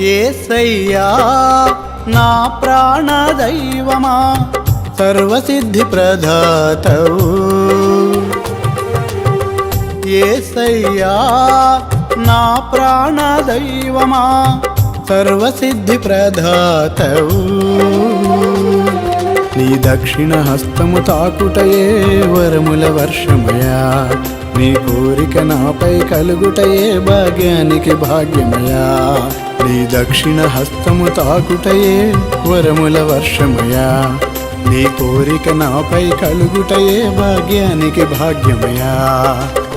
ఏసయ్యా నా ప్రాణదైవమా సర్వసిద్ధి ప్రధాతవు ఏసయ్యా నా ప్రాణదైవమా సర్వసిద్ధి ప్రధాతవు నీ దక్షిణ హస్తము తాకుటయే వరముల వర్షమయా నీ కోరిక నాపై కలుగుటయే భాగ్యానికి భాగ్యమయా. నీ దక్షిణ హస్తము తాకుటయే వరముల వర్షమయా. నీ కోరిక నాపై కలుగుటయే భాగ్యానికి భాగ్యమయా.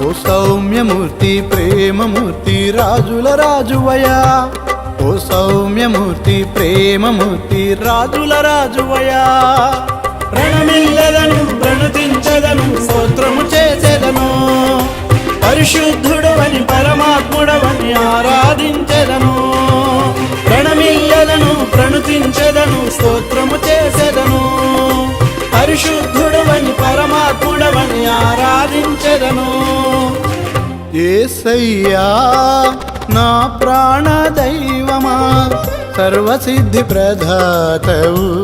ఓ సౌమ్యమూర్తి ప్రేమమూర్తి రాజుల రాజువయా. ఓ సౌమ్యమూర్తి ప్రేమమూర్తి రాజుల రాజువయా. ప్రణమిల్లదను ప్రణతించదను స్తోత్రము చేసేదను. పరిశుద్ధుడవని పరమాత్ముడవని ఆరా స్థుతించదను స్తోత్రము చేసెదను. పరిశుద్ధుడవని పరమాత్ముడవని ఆరాధించదను. ఏసయ్యా నా ప్రాణ దైవమా సర్వసిద్ధి ప్రధాతవు